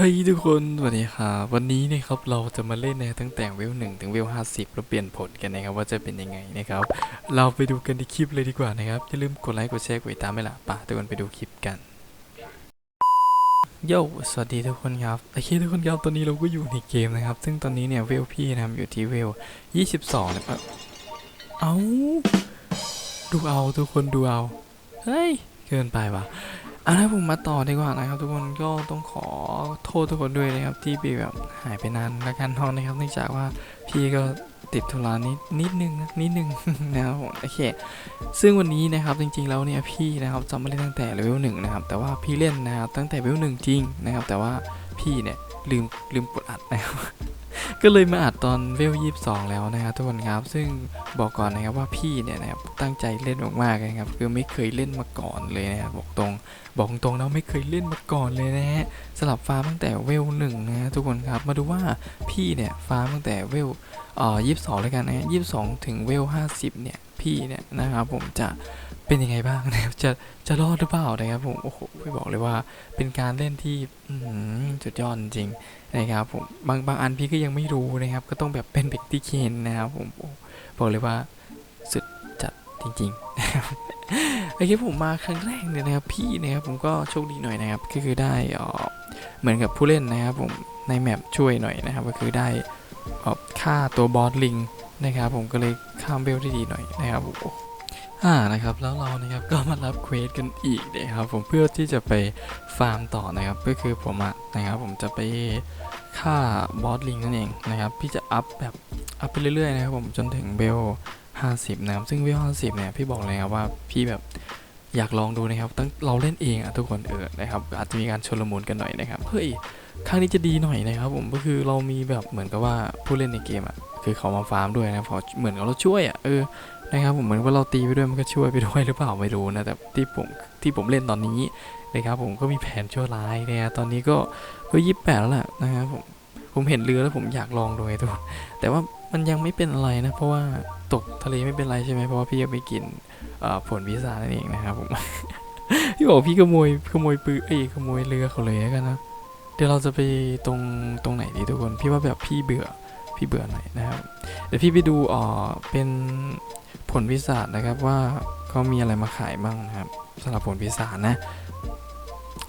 เฮ้ยทุกคนสวัสดีครับวันนี้นะครับเราจะมาเล่นในตั้งแต่เวลหนึ่งถึงเวลห้าสิบแล้วเปลี่ยนผลกันนะครับว่าจะเป็นยังไงนะครับ เราไปดูกันที่คลิปเลยดีกว่านะครับ อย่าลืมกดไลค์กดแชร์กดติดตามไม่ละป่ะทุกคนไปดูคลิปกันโยสวัสดีทุกคนครับโอเคทุกคนครับตอนนี้เราก็อยู่ในเกมนะครับ ซึ่งตอนนี้เนี่ยเวลพี่นะครับอยู่ที่เวล22นะครับเอ้าดูเอาทุกคนดูเอาเฮ้ยเกินไปว่ะ อาละผมมาต่อดีกว่านะครับ ทุกคนก็ต้องขอโทษทุกคนด้วยนะครับ ที่ไปแบบหายไปนานและกันเนอนนะครับเนื่องจากว่าพี่ก็ติดธุระนิดนิดนึงนิดนึงนะครับผมโอเคซึ่งวันนี้นะครับจริงๆแล้วเนี่ยพี่นะครับจะมาเล่นตั้งแต่เลเวลหนึ่งนะครับแต่ว่าพี่เล่นนะครับตั้งแต่เลเวลหนึ่งจริงนะครับแต่ว่าพี่เนี่ยลืมลืมกดอัดนะครับ ก็เลยมาอัดตอนเวลยี่สิบสองแล้วนะครับทุกคนครับ ซึ่งบอกก่อนนะครับว่าพี่เนี่ยนะครับตั้งใจเล่นมากๆเลยนะครับคือไม่เคยเล่นมาก่อนเลยนะครับบอกตรงบอกตรงนะไม่เคยเล่นมาก่อนเลยนะฮะสลับฟาร์มตั้งแต่เวลหนึ่งนะฮะทุกคนครับมาดูว่าพี่เนี่ยฟาร์มตั้งแต่เวลเอ่อยี่สิบสองแล้วกันนะยี่สิบสองถึงเวลห้าสิบเนี่ยพี่เนี่ยนะครับผมจะ เป็นยังไงบ้างนะครับจะจะรอดหรือเปล่านะครับผมโอ้โหพี่บอกเลยว่าเป็นการเล่นที่หืมจุดยอดจริงนะครับผมบางบางอันพี่ก็ยังไม่รู้นะครับ ก็ต้องแบบเป็นเบกตี้เคนนะครับผมโอ้บอกเลยว่าสุดจัดจริงๆนะครับโอเคผมมาครั้งแรกเนี่ยนะครับพี่นะครับผมก็โชคดีหน่อยนะครับก็คือได้เอ่อเหมือนกับผู้เล่นนะครับผมในแมปช่วยหน่อยนะครับ ก็คือได้เอ่อฆ่าตัวบอสลิงนะครับ ผมก็เลยข้ามเบลได้ดีหน่อยนะครับผม อ่านะครับแล้วเรานะครับก็มารับเควสกันอีกนะครับผมเพื่อที่จะไปฟาร์มต่อนะครับ ก็คือผมอะนะครับผมจะไปฆ่าบอสลิงนั่นเองนะครับพี่จะอัพแบบอัพไปเรื่อยๆนะครับผมจนถึงเบล50นะครับซึ่งเวล50เนี่ยพี่บอกเลยครับว่าพี่แบบอยากลองดูนะครับตั้งเราเล่นเองอะทุกคนเออนะครับอาจจะมีการชนลมุนกันหน่อยนะครับเฮ้ยครั้งนี้จะดีหน่อยนะครับผมก็คือเรามีแบบเหมือนกับว่าผู้เล่นในเกมอะคือเขามาฟาร์มด้วยนะพอเหมือนกับเราช่วยอะเออ นะครับผมเหมือนว่าเราตีไปด้วยมันก็ช่วยไปด้วยหรือเปล่าไม่รู้นะแต่ที่ผมที่ผมเล่นตอนนี้นะครับผมก็มีแผนชั่วร้ายนะตอนนี้ก็เฮ้ยยี่สิบแปดแล้วแหละนะครับผมผมเห็นเรือแล้วผมอยากลองดูไงทุกคนแต่ว่ามันยังไม่เป็นอะไรนะ เพราะว่าตกทะเลไม่เป็นไรใช่ไหมเพราะว่าพี่ยังไปกินผลพิซซ่านั่นเองนะครับผมพี่บอกพี่ขโมยขโมยปืนเอ้ยขโมยเรือเขาเลยแล้วกันนะเดี๋ยวเราจะไปตรงตรงไหนดีทุกคน พี่ว่าแบบพี่เบื่อพี่เบื่อหน่อยนะครับเดี๋ยวพี่ไปดูอ่อเป็น ผลพิซซ่านะครับว่าเขามีอะไรมาขายบ้างนะครับสำหรับผลพิซซ่านะ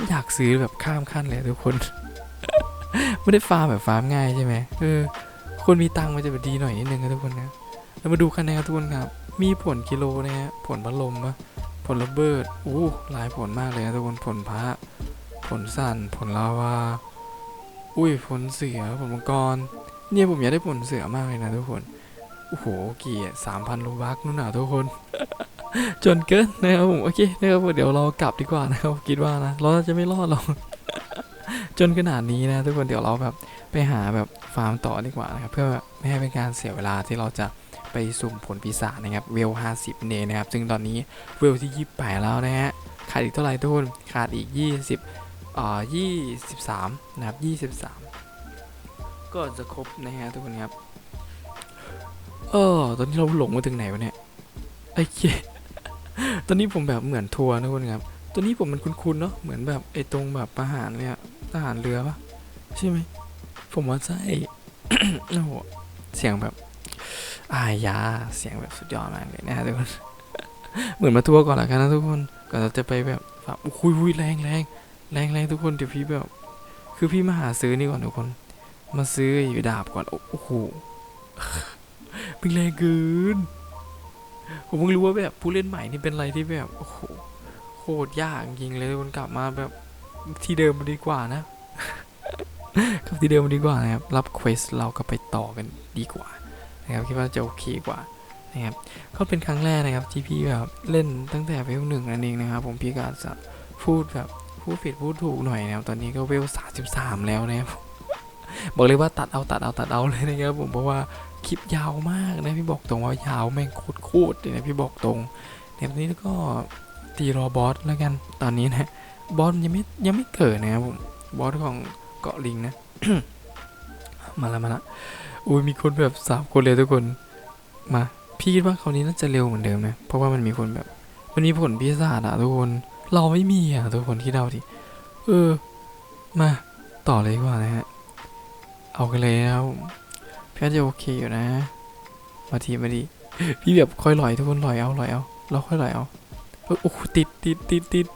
อยากซื้อแบบข้ามขั้นเลยทุกคน ไม่ได้ฟาร์มแบบฟาร์มง่ายใช่ไหมเออคนมีตังค์มันจะแบบดีหน่อยนิดนึงนะทุกคนนะเรามาดูกันนะครับทุกคนครับ มีผลกิโลนะฮะผลพัดลมปะผลระเบิดอู้หลายผลมากเลยนะทุกคนผลพระผลสั่นผลลาวาอุ้ยผลเสือผลมังกรเนี่ยผมอยากได้ผลเสือมากเลยนะทุกคน โอ้โหกี่สามพันโลบักนู่นน่ะทุกคน จนเกินนะครับผมโอเคนะครับผมเดี๋ยวเรากลับดีกว่านะครับคิดว่านะเราน่าจะไม่รอดหรอกจนขนาดนี้นะทุกคนเดี๋ยวเราแบบไปหาแบบฟาร์มต่อดีกว่านะครับเพื่อไม่ให้เป็นการเสียเวลาที่เราจะไปสุ่มผลปีศาจนะครับเวล 50 เนนะครับ ซึ่งตอนนี้เวลที่ 28 แล้วนะฮะขาดอีกเท่าไหร่ทุกคนขาดอีก 20อ่า23 นะครับ 23 ก็จะครบนะฮะทุกคนครับ เออ ตอนนี้เราหลงมาถึงไหนวะเนี่ยไอ้เจตอนนี้ผมแบบเหมือนทัวร์นะทุกคนครับ ตอนนี้ผมมันคุ้นๆเนาะ เหมือนแบบไอ้ตรงแบบทหารเลยอะทหารเรือปะใช่ไหม ผมว่าใช่โอ้โหเสียงแบบอายยาเสียงแบบสุดยอดมากเลยนะทุกคน เหมือนมาทัวร์ก่อนละกันนะทุกคน ก่อนเราจะไปแบบแบบอุ้ยอุ้ยแรงแรงแรงแรงทุกคนเดี๋ยวพี่แบบ คือพี่มาหาซื้อนี่ก่อนทุกคน มาซื้ออยู่ดาบก่อน โอ้โห เป็นแรงเกิน ผมเพิ่งรู้ว่าแบบผู้เล่นใหม่นี่เป็นอะไรที่แบบโอ้โหโคตรยากจริงเลยทุกคนกลับมาแบบที่เดิมมันดีกว่านะกลับที่เดิมมันดีกว่านะครับ รับเควสเราก็ไปต่อกันดีกว่านะครับคิดว่าจะโอเคกว่านะครับก็เป็นครั้งแรกนะครับที่พี่แบบเล่นตั้งแต่เวลหนึ่งนั่นเองนะครับ ผมพี่ก็อาจจะพูดแบบพูดผิดพูดถูกหน่อยนะครับตอนนี้ก็เวลสาสิบสามแล้วนะครับ บอกเลยว่าตัดเอาตัดเอาตัดเอาเลยนะครับผมเพราะว่าคลิปยาวมากนะพี่บอกตรงว่ายาวแม่งโคตรโคตรเลยนะพี่บอกตรงเนี่ยตอนนี้ก็ตีรอบอสแล้วกันตอนนี้นะบอสยังไม่ยังไม่เกิดนะครับผมบอสของเกาะลิงนะมาล้วมาล้วอุ้ยมีคนแบบสามคนเลยทุกคนมาพี่คิดว่าคราวนี้น่าจะเร็วเหมือนเดิมนะเพราะว่ามันมีคนแบบ มันมีผลพิศาจอะทุกคนเราไม่มีอะทุกคนที่เดาดิเออ มาต่อเลยดีกว่านะฮะ เอากันเลยนะครับผมพี่อาจจะโอเคอยู่นะ มาทีมาดีพี่แบบค่อยลอยทุกคนลอยเอาลอยเอาเราค่อยลอยเอาโอ้โหติดติดติดติด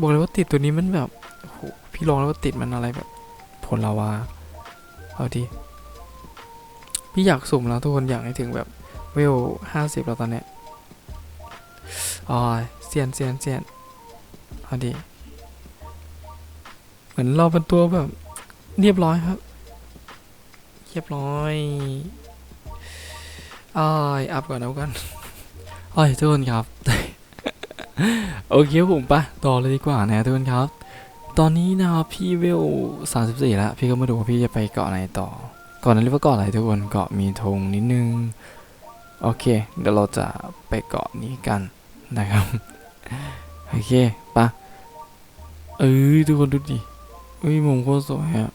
บอกเลยว่าติดตัวนี้มันแบบโอ้โหพี่ลองแล้วว่าติดมันอะไรแบบ ผลลาวาเอาดีพี่อยากสุ่มแล้วทุกคนอยากให้ถึงแบบเวลห้าสิบแล้วตอนเนี้ยอ๋อเซียนเซียนเซียนเอาดีเหมือนเราเป็นตัวแบบเรียบร้อยครับ เรียบร้อยอ้ายอัพก่อนเอากันอ้ายทุกคนครับ โอเคผมปะต่อเลยดีกว่านะทุกคนครับ ตอนนี้นะครับพี่เวล34แล้ว พี่ก็มาดูว่าพี่จะไปเกาะไหนต่อก่อนนั้นเรียกว่าเกาะอะไรทุกคนเกาะมีธงนิดนึง โอเค เดี๋ยวเราจะไปเกาะนี้กันนะครับ โอเคปะเอ้ยทุกคนดูดิเอ้ยมุมโคตรสวยอะ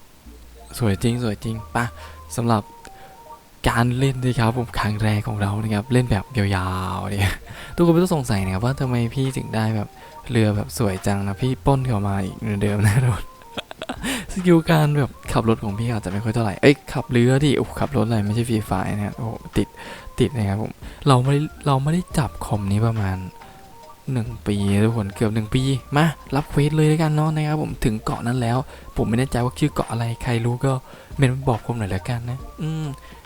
สวยจริงสวยจริงปะ สำหรับการเล่นนะครับผมครั้งแรกของเรานะครับเล่นแบบยาวๆเนี่ยทุกคนไม่ต้องสงสัยนะครับว่าทำไมพี่ถึงได้แบบเรือแบบสวยจังนะพี่ป้นเข้ามาอีกเหมือนเดิมนะทุกคนสกิลการแบบขับรถของพี่อาจจะไม่ค่อยเท่าไหร่ เอ้ยขับเรือดิโอ้ขับรถอะไรไม่ใช่ฟรีไฟนะครับโอ้ติดติดนะครับผมเราไม่เราไม่ได้จับคอมนี้ประมาณหนึ่งปีทุกคนเกือบหนึ่งปีมารับเควสเลยแล้วกันเนาะนะครับผมถึงเกาะนั้นแล้ว ผมไม่แน่ใจว่าชื่อเกาะอะไรใครรู้ก็ เมนบอกผมหน่อยแล้วกันนะ อืม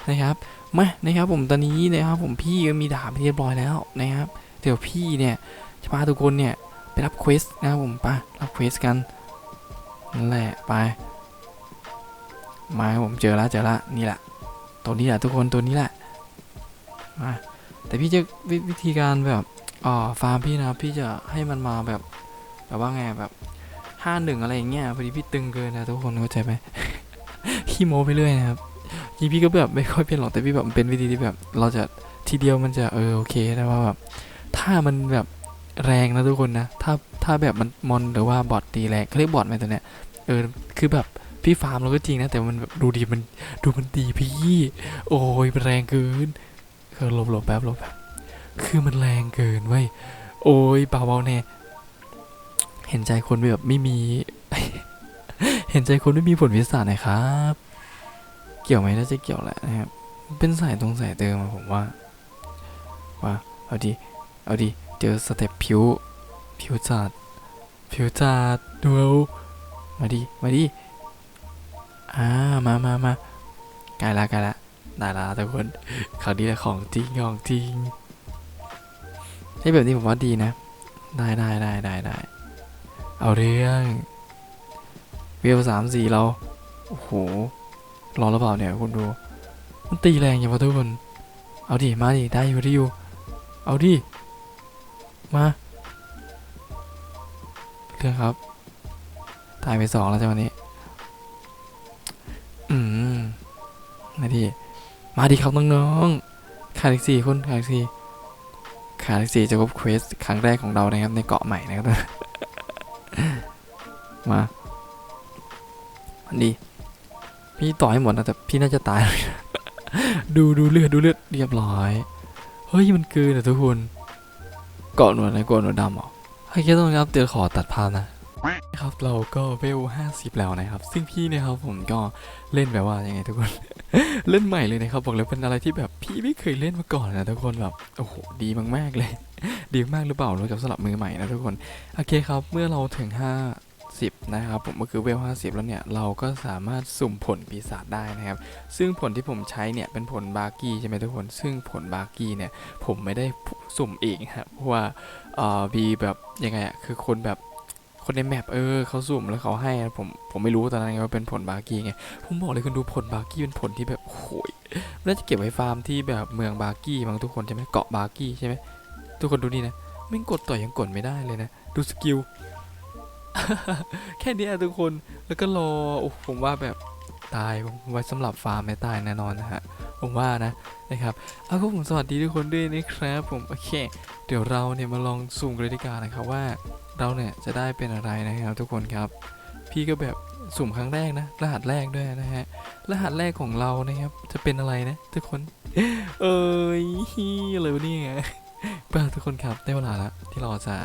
นะครับมานะครับผมตอนนี้นะครับผมพี่ก็มีดาบเรียบร้อยแล้วนะครับเดี๋ยวพี่เนี่ยจะพาทุกคนเนี่ยไปรับเควสนะครับผมไปรับเควสกันนั่นแหละไปมาผมเจอล้วเจอล้วนี่แหละตัวนี้แหละทุกคนตัวนี้แหละมาแต่พี่จะววิธีการแบบอ่าฟาร์มพี่นะพี่จะให้มันมาแบบแบบว่าไงแบบห้าหนึ่งอะไรอย่างเงี้ยพอดีพี่ตึงเกินนะทุกคนเข้าใจไหม ขี้โม้ไปเรื่อยนะครับจริงพี่ก็แบบไม่ค่อยเป็นหรอกแต่พี่แบบเป็นวิธีที่แบบ เราจะทีเดียวมันจะเออโอเคแต่ว่าแบบถ้ามันแบบแรงนะทุกคนนะ ถ้าถ้าแบบมันมอนหรือว่าบอทตีแรงเขาเรียกบอทไหมตัวเนี้ยเออคือแบบพี่ฟาร์มเราก็จริงนะ แต่มันแบบดูดีมันดูมันดีพี่ โอ้ยมันแรงเกินเออหลบหลบแป๊บหลบแป๊บคือมันแรงเกินเว้ยโอ้ยเบาๆแน่เห็นใจคนแบบไม่มี เห็นใจคนไม่มีผลวิสาหน่อยครับ เกี่ยวไหมน่าจะเกี่ยวแหละนะครับ เป็นสายตรงสายเติมผมว่า ว่าเอาดีเอาดีเจอสเต็ปผิว ผิวจัด ผิวจัดดูมาดิมาดิอ่ามามามาใกล้ละใกล้ละได้ละทุกคนคราวนี้แหละของจริงของจริงใช่แบบนี้ผมว่าดีนะ ได้ได้ได้ได้ได้เอาเรื่อง เวลสามสี่เรา โอ้โหรอแล้วเปล่าเนี่ยคุณดู มันตีแรงอย่างวะทุกคน เอาดิ มาดิ ได้อยู่ได้อยู่ เอาดิ มาเรื่องครับ ตายไปสองแล้วจ้ะวันนี้ อืมมาดิ มาดิครับน้องๆขาดอีกสี่คนขาดอีกสี่ขาดอีกสี่จะครบเควสครั้งแรกของเรานะครับในเกาะใหม่นะครับ มา ดี พี่ต่อให้หมดนะแต่พี่น่าจะตาย ดูดูเลือดดูเลือดเรียบร้อย เฮ้ยมันเกินะทุกคนเกาะหนวดนะเกาะหนวดดำหรอเฮ้แค่ต้องครับเดี๋ยวขอตัดภาพนะครับเราก็เวล50 แล้วนะครับ ซึ่งพี่นี่ยครับผมก็เล่นแบบว่ายังไงทุกคน เล่นใหม่เลยนะครับบอกเลยเป็นอะไรที่แบบพี่ไม่เคยเล่นมาก่อนนะทุกคนแบบโอ้โหดีมากๆเลย ดีมากหรือเปล่าเรู้กับสำหรับมือใหม่นะทุกคนโอเคครับ เมื่อเราถึง 50นะครับผมก็คือเวล 50 แล้วเนี่ย เราก็สามารถสุ่มผลปีศาจได้นะครับ ซึ่งผลที่ผมใช้เนี่ย เป็นผลบาร์กี้ใช่ไหมทุกคน ซึ่งผลบาร์กี้เนี่ย ผมไม่ได้สุ่มเองครับเพราะว่าเอ่อมีแบบยังไงอะคือคนแบบคนในแมปเออเขาสุ่มแล้วเขาให้อะผมผมไม่รู้ตอนนั้นไงว่าเป็นผลบาร์กี้ไงผมบอกเลยคุณดูผลบาร์กี้เป็นผลที่แบบโอ้ยน่าจะเก็บไว้ฟาร์มที่แบบเมืองบาร์กี้บางทุกคนใช่ไหมเกาะบาร์กี้ใช่ไหมทุกคนดูนี่นะไม่งกดต่อยยังกดไม่ได้เลยนะ ดูสกิล แค่นี้ทุกคนแล้วก็รอโอ้ผมว่าแบบตายผมไว้สำหรับฟาร์มไม่ตายแน่นอนนะฮะผมว่านะนะครับเอาก็ผมสวัสดีทุกคนด้วยนะครับ ผมโอเค เดี๋ยวเราเนี่ยมาลองซูมกันเลยดีกว่านะครับว่าเราเนี่ยจะได้เป็นอะไรนะครับทุกคนครับ พี่ก็แบบสุ่มครั้งแรกนะ รหัสแรกด้วยนะฮะรหัสแรกของเรานะครับ จะเป็นอะไรนะ ทุกคน เอ้ยอะไรวะเนี่ยเปล่าทุกคนครับได้เวลาแล้วที่เราจะ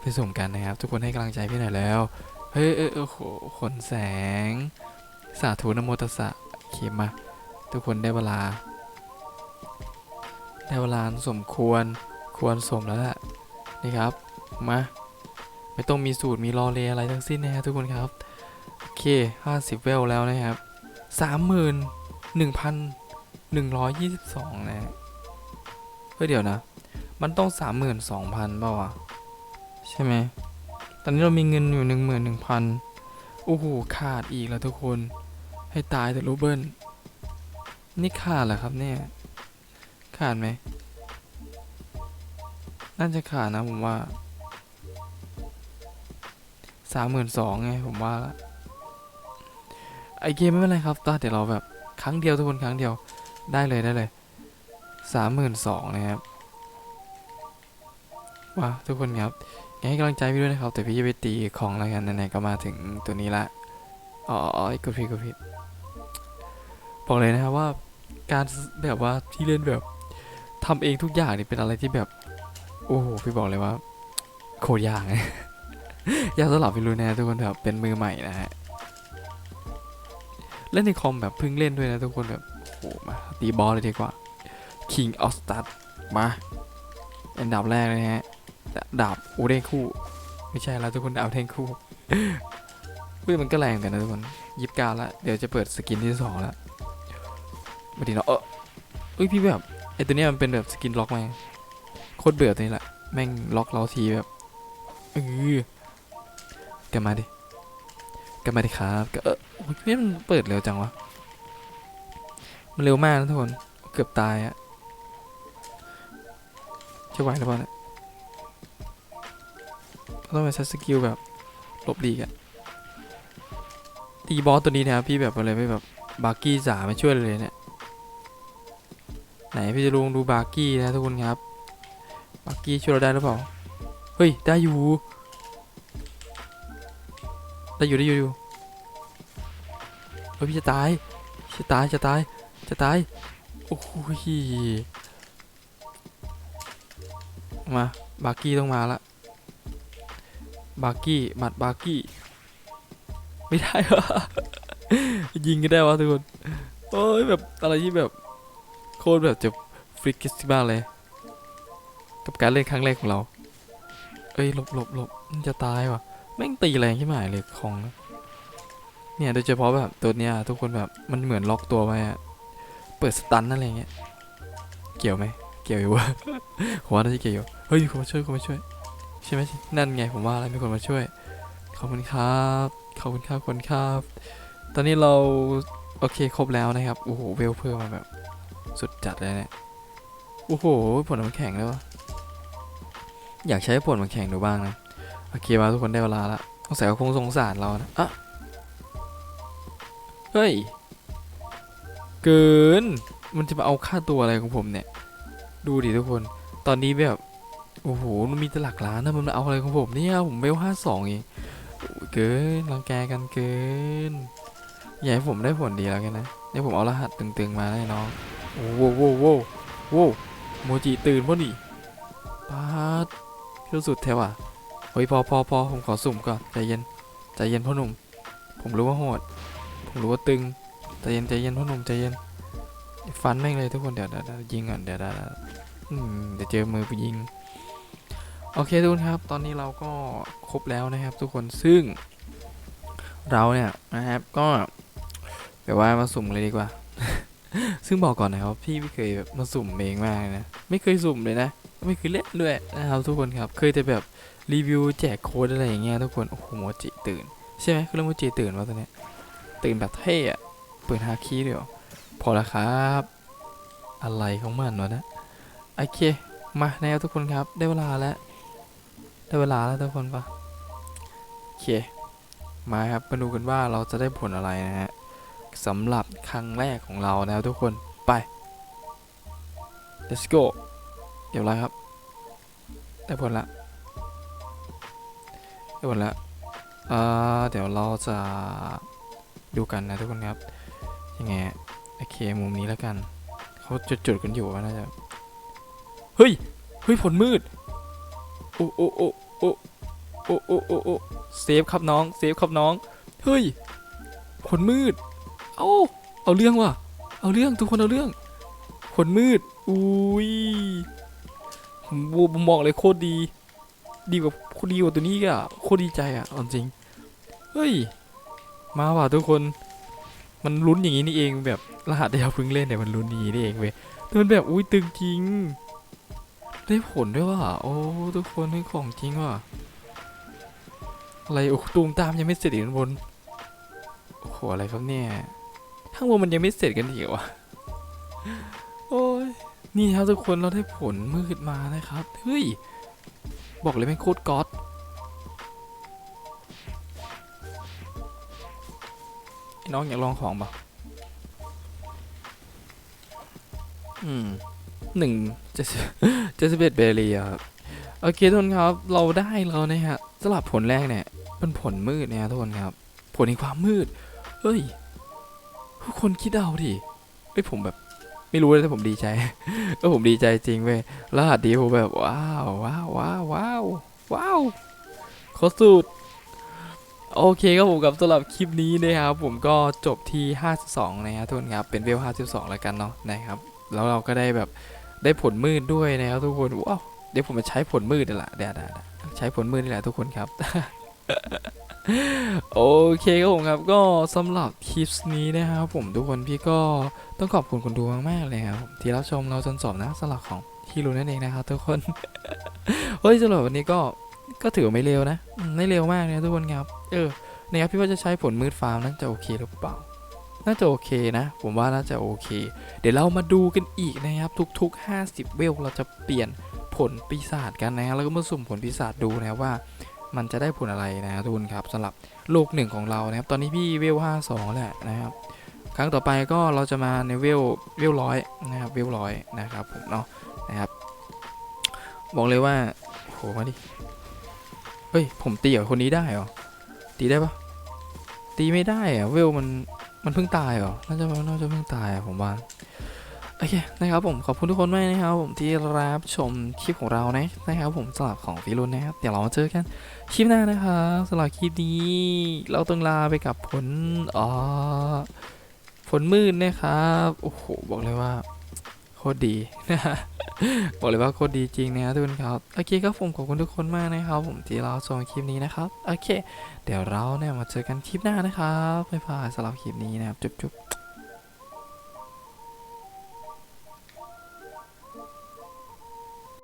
ไปสุ่มกันนะครับ ทุกคนให้กำลังใจพี่หน่อยแล้ว เฮ้ยเออโอ้โหขนแสง สาธุนโมตัสสะเขียมา ทุกคนได้เวลา ได้เวลาสมควรควรสมแล้วแหละนี่ครับ มา ไม่ต้องมีสูตรมีรอเลอะไรทั้งสิ้นนะฮะทุกคนครับ โอเค 50 เวลแล้วนะครับ 31,122 นะเฮ้ยเดี๋ยวนะ มันต้อง 32,000เปล่าวะ ใช่ไหม ตอนนี้เรามีเงินอยู่11,000โอ้โห ขาดอีกแล้วทุกคน ให้ตายแต่รูเบิลนี่ขาดเหรอครับเนี่ย ขาดไหม น่าจะขาดนะผมว่าสามหมื่นสองไงผมว่าละไอเกมไม่เป็นไรครับตาเดี๋ยวเราแบบครั้งเดียวทุกคนครั้งเดียวได้เลยได้เลยสามหมื่นสองนะครับว้าทุกคนครับ ให้กำลังใจพี่ด้วยนะครับ แต่พี่จะไปตีของแล้วกันไหนๆก็มาถึงตัวนี้ละอ๋ออ๋อกดผิดกดผิดบอกเลยนะครับว่าการแบบว่าที่เล่นแบบทำเองทุกอย่างนี่เป็นอะไรที่แบบ โอ้โหพี่บอกเลยว่า โคตรยากนะยากสำหรับพี่ลุยนะทุกคนแบบเป็นมือใหม่นะฮะเล่นในคอมแบบเพิ่งเล่นด้วยนะทุกคนแบบโอ้โหมาตีบอลเลยดีกว่า King of Stars มาอันดับแรกเลยฮะ ดาบอูเด้งคู่ ไม่ใช่แล้วทุกคนดาบเด้งคู่เฮ้ยมันก็แรงกันนะทุกคนยิบกาละเดี๋ยวจะเปิดสกินที่สองแล้วมาดีเนาะเออเอ้ยพี่แบบไอตัวเนี้ยมันเป็นแบบสกินล็อกไหมโคตรเบื่อตัวนี้แหละแม่งล็อกเราทีแบบเออกลับมาดิกลับมาดิครับก็เออโอ้ยพี่มันเปิดเร็วจังวะมันเร็วมากนะทุกคนเกือบตายอะจะไหวหรือเปล่าเนี่ย ต้องไปใช้สกิลแบบหลบดีกันตีบอสตัวนี้นะครับพี่แบบอะไรไม่แบบบาร์กี้จ๋าไม่ช่วยเลยเนี่ยไหนพี่จะลงดูบาร์กี้นะทุกคนครับบักกี้ช่วยเราได้หรือเปล่าเฮ้ยได้อยู่ได้อยู่ได้อยู่อยู่เฮ้ยพี่จะตายจะตายจะตายจะตายโอ้โหยมาบาร์กี้ต้องมาละ บาร์กี้หมัดบาร์กี้ ไม่ได้วะยิงก็ได้วะทุกคนโอ้ยแบบอะไรที่แบบโคตรแบบจะฟริกกิสบ้ากเลย กับการเล่นครั้งแรกของเรา เอ้ยหลบหลบหลบมันจะตายว่ะแม่งตีแรงที่หมายเลยของ เนี่ยโดยเฉพาะแบบตัวเนี้ยทุกคนแบบมันเหมือนล็อกตัวไว้อะเปิดสตันอะไรเงี้ย เกี่ยวไหม เกี่ยวอยู่วะผมว่าน่าจะเกี่ยว เฮ้ยมีคนมาช่วยคนมาช่วย ใช่ไหมนั่นไงผมว่าแล้วมีคนมาช่วย ขอบคุณครับ ขอบคุณครับขอบคุณครับ ตอนนี้เราโอเคครบแล้วนะครับ โอ้โหเวลเพิ่มมาแบบ สุดจัดเลยเนี่ย โอ้โห ผลน้ำแข็งแล้วะอยากใช้ผลน้ำแข็งดูบ้างนะ โอเคมาทุกคนได้เวลาละสงสัยเขาคงสงสารเรานะอะเฮ้ย เกิน มันจะมาเอาค่าตัวอะไรของผมเนี่ย ดูดิทุกคน ตอนนี้แบบ อ้โห มันมีแตหลักล้านนะมันเอาอะไรของผมเนี่ย ผมเวลห้าสองเองเกินรังแกกันเกิน อย่าให้ผมได้ผลดีแล้วกันนะเดี๋ยผมเอารหัสตึงๆมาให้น้องโอ้โหโว้โว้โว้โมจิตื่นพอนี่ปาดเที่ยวสุดแถวอะเฮ้ยพอพอพอผมขอสุ่มก่อนใจเย็นใจเย็นพ่อหนุ่ม ผมรู้ว่าโหด ผมรู้ว่าตึงใจเย็นใจเย็นพ่อหนุ่มใจเย็นฟันแม่งเลยทุกคนเดี๋ยวเดี๋ยวเดี๋ยวยิงก่อนเดี๋ยวเดี๋ยวเดี๋ยวเจอมือไปยิง โอเคทุกคนครับ ตอนนี้เราก็ครบแล้วนะครับ ทุกคนซึ่ง เราเนี่ยนะครับก็แบบว่ามาสุ่มเลยดีกว่า ซึ่งบอกก่อนนะครับพี่ไม่เคยแบบมาสุ่มเองมากนะไม่เคยสุ่มเลยนะไม่เคยเล่นด้วยนะครับทุกคนครับเคยแต่แบบรีวิวแจกโค้ดอะไรอย่างเงี้ยทุกคนโอ้โหโมจิตื่นใช่ไหมคือเรื่องโมจิตื่นวะตอนเนี้ยตื่นแบบเท่อะเปิดฮาคีเดี๋ยวพอละครับ อะไรของมันวะนะโอเคมาแล้วทุกคนครับได้เวลาแล้ว ได้เวลาแล้วทุกคนปะโอเค มาครับมาดูกันว่าเราจะได้ผลอะไรนะฮะสำหรับครั้งแรกของเรานะครับทุกคนไป let's go เดี๋ยวไรครับ ได้ผลละได้ผลละเอ่อเดี๋ยวเราจะดูกันนะทุกคนครับยังไงโอเคมุมนี้แล้วกันเขาจุดๆกันอยู่ว่าน่าจะเฮ้ยเฮ้ยผลมืด โอ้โอ้โอ้โอ้โอ้โอ้โอ้โอ้เซฟครับน้องเซฟครับน้อง เฮ้ยผลมืด เอาเอาเรื่องว่ะ เอาเรื่องทุกคนเอาเรื่องผลมืด อุ้ยผมผมบอกเลยโคตรดี ดีกว่าโคตรดีกว่าตัวนี้อีกอะโคตรดีใจอะจริง เฮ้ย มาว่ะทุกคน มันลุ้นอย่างนี้นี่เองแบบรหัสที่เราเพิ่งเล่นเนี่ยมันลุ้นอย่างนี้นี่เองเว้ยมันแบบอุ้ยตึงจริง ได้ผลด้วยว่ะโอ้ทุกคนนี่ของจริงว่ะอะไรโอ้ตูมตามยังไม่เสร็จอีกข้างบนโอ้โหอะไรครับเนี่ยข้างบนมันยังไม่เสร็จกันอีกเหรอวะโอ้ยนี่ครับทุกคนเราได้ผลมืดมานะครับเฮ้ยบอกเลยแม่งโคตรก๊อตไอ้น้องอยากลองของเปล่าอืม หนึ่งเจ็ดสิบเบเอ็ดเบรีครับโอเคทุกคนครับเราได้แล้วนะฮะสลับผลแรกเนี่ยเป็นผลมืดนะทุกคนครับ ผลแห่งความมืดเฮ้ยทุกคนคิดเอาดิเฮ้ยผมแบบไม่รู้เลยแต่ผมดีใจเออผมดีใจจริงเว้ยรหัสดีผมแบบว้าวว้าวว้าวว้าวว้าวโคตรสุดโอเคครับผมกับสำหรับคลิปนี้นะครับผมก็จบที่ 52 นะฮะทุกคนครับเป็นเวล 52 แล้วกันเนาะนะครับ แล้วเราก็ได้แบบ ได้ผลมืดด้วยนะครับทุกคนว้าวเดี๋ยวผมจะใช้ผลมืดนี่แหละเดี๋ยวเดี๋ยวเดี๋ยวใช้ผลมืดนี่แหละทุกคนครับ โอเคครับผมครับก็สำหรับคลิปนี้นะครับผมทุกคนพี่ก็ต้องขอบคุณคนดูมากๆเลยครับที่รับชมเราจนจบนะสำหรับของที่รู้นั่นเองนะครับทุกคนเฮ้ยสำหรับวันนี้ก็ก็ถือไม่เร็วนะไม่เร็วมากนะทุกคนครับ เออนะครับพี่ว่าจะใช้ผลมืดฟาร์มนั้นจะโอเคหรือเปล่า น่าจะโอเคนะ ผมว่าน่าจะโอเค เดี๋ยวเรามาดูกันอีกนะครับ ทุก ๆ 50 เวลเราจะเปลี่ยนผลปีศาจกันนะแล้วก็มาสุ่มผลปีศาจดูนะว่า มันจะได้ผลอะไรนะทุกคนครับสำหรับโลกหนึ่งของเรานะครับ ตอนนี้พี่เวล52แหละนะครับ ครั้งต่อไปก็เราจะมาในเวลเวลร้อยนะครับเวลร้อยนะครับผมเนาะนะครับ บอกเลยว่าโหมาดิเฮ้ยผมตีกับคนนี้ได้เหรอตีได้ปะตีไม่ได้อะเวลมัน มันเพิ่งตายเหรอ น่าจะน่าจะเพิ่งตายผมว่า โอเคนะครับผมขอบคุณทุกคนมากนะครับผมที่รับชมคลิปของเรานะนะครับผมสำหรับของฟิลุนนะครับ เดี๋ยวเรามาเจอกันคลิปหน้านะครับสำหรับคลิปนี้ เราต้องลาไปกับผลอ๋อผลมืดนะครับ โอ้โห บอกเลยว่า ตรดีนะฮะบอกเลยว่าโคตรดีจริงนะครับทุกคนครับโอเคครับผมขอบคุณทุกคนมากนะครับผมที่เราชมคลิปนี้นะครับโอเค เดี๋ยวเราเนี่ยมาเจอกันคลิปหน้านะครับบ๊ายบายสำหรับคลิปนี้นะครับจุ๊บๆ